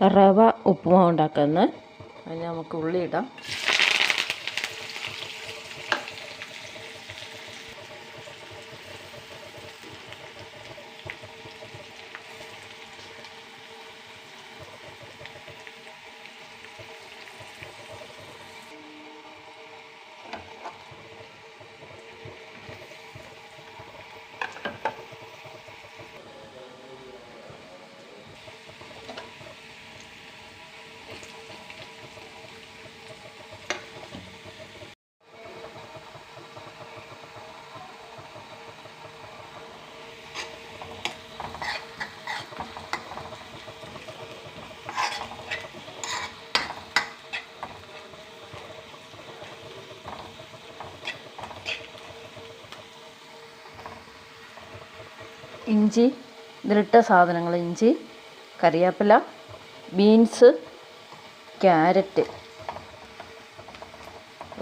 റവ ഉപ്പുമാവ് ഉണ്ടാക്കുന്നത്. അതിന് നമുക്ക് ഉള്ളി ഇടാം ഇഞ്ചി ഇതിലിട്ട സാധനങ്ങൾ ഇഞ്ചി കറിവേപ്പില ബീൻസ് ക്യാരറ്റ്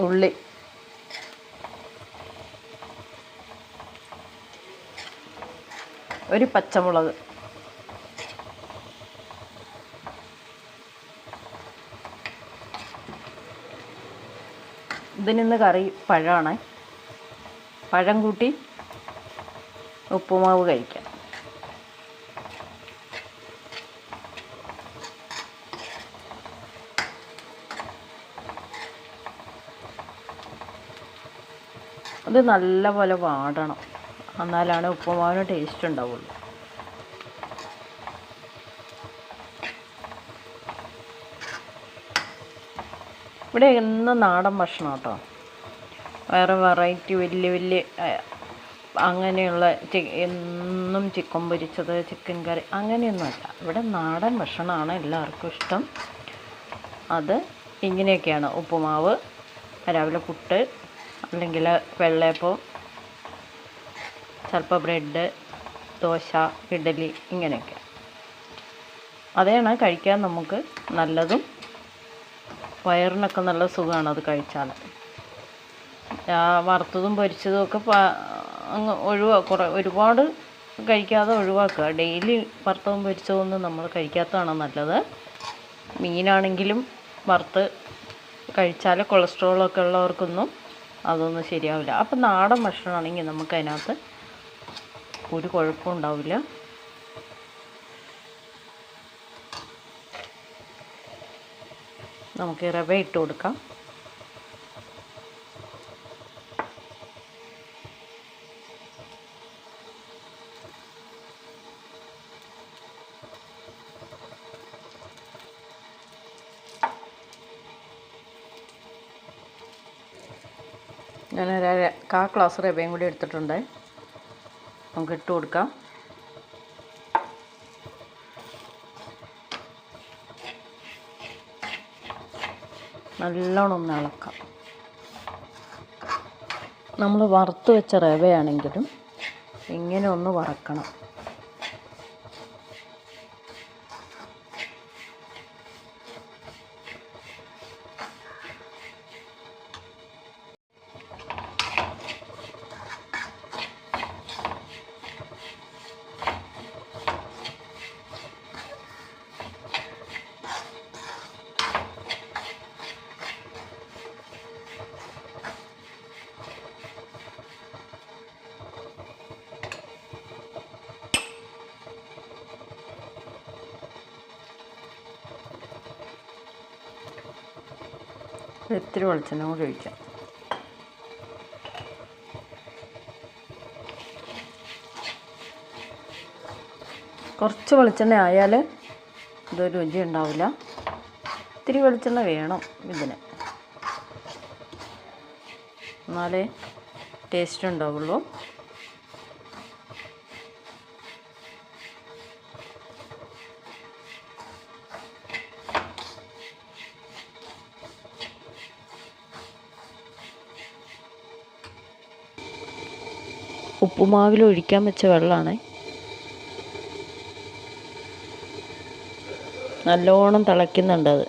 ഉള്ളി. ഒരു പച്ചമുളക്. ഇതിനിന്ന് കറി പഴമാണ്. പഴം കൂട്ടി ഉപ്പുമാവ് കഴിക്കാം അത് നല്ലപോലെ വാടണം. എന്നാലാണ് ഉപ്പുമാവിന് ടേസ്റ്റ് ഉണ്ടാവുള്ളൂ. ഇവിടെ എന്നും നാടൻ ഭക്ഷണം കേട്ടോ. വേറെ വെറൈറ്റി വലിയ വലിയ അങ്ങനെയുള്ള എന്നും ചിക്കൻ പൊരിച്ചത് ചിക്കൻ കറി അങ്ങനെയൊന്നുമല്ല. ഇവിടെ നാടൻ ഭക്ഷണമാണ് എല്ലാവർക്കും ഇഷ്ടം. അത് ഇങ്ങനെയൊക്കെയാണ്. ഉപ്പുമാവ് രാവിലെ പുട്ട് അല്ലെങ്കിൽ വെള്ളയപ്പം ചിലപ്പോൾ ബ്രെഡ് ദോശ ഇഡലി ഇങ്ങനെയൊക്കെ. അതാണ് കഴിക്കാൻ നമുക്ക് നല്ലതും വയറിനൊക്കെ നല്ല സുഖമാണ് അത് കഴിച്ചാൽ വറുത്തതും പൊരിച്ചതും ഒക്കെ അങ്ങ് ഒഴിവാ കുറേ ഒരുപാട് കഴിക്കാതെ ഒഴിവാക്കുക. ഡെയിലി വറുത്തതും പൊരിച്ചതൊന്നും നമ്മൾ കഴിക്കാത്തതാണ് നല്ലത്. മീനാണെങ്കിലും വറുത്ത് കഴിച്ചാൽ കൊളസ്ട്രോളൊക്കെ ഉള്ളവർക്കൊന്നും അതൊന്നും ശരിയാവില്ല. അപ്പം നാടൻ ഭക്ഷണമാണെങ്കിൽ നമുക്ക് അതിനകത്ത് ഒരു കുഴപ്പം ഉണ്ടാവില്ല. നമുക്ക് റവ ഇട്ട് കൊടുക്കാം. അര- കാ ഗ്ലാസ് റവയും കൂടി എടുത്തിട്ടുണ്ട്. നമുക്ക് ഇട്ട് കൊടുക്കാം. നല്ലോണം ഒന്ന് ഇളക്കാം. നമ്മൾ വറുത്ത് വെച്ച റവയാണെങ്കിലും ഇങ്ങനെ ഒന്ന് വറക്കണം. ഇത്തിരി വെളിച്ചെണ്ണ കൂടി ഒഴിക്കാം? കുറച്ച് വെളിച്ചെണ്ണ ആയാൽ ഇതൊരു രുചി ഉണ്ടാവില്ല. ഇത്തിരി വെളിച്ചെണ്ണ വേണം ഇതിന്. എന്നാലേ ടേസ്റ്റ് ഉണ്ടാവുള്ളൂ. ഉപ്പുമാവിൽ ഒഴിക്കാൻ വെച്ച വെള്ളമാണ് നല്ലോണം തിളയ്ക്കുന്നുണ്ട് അത്.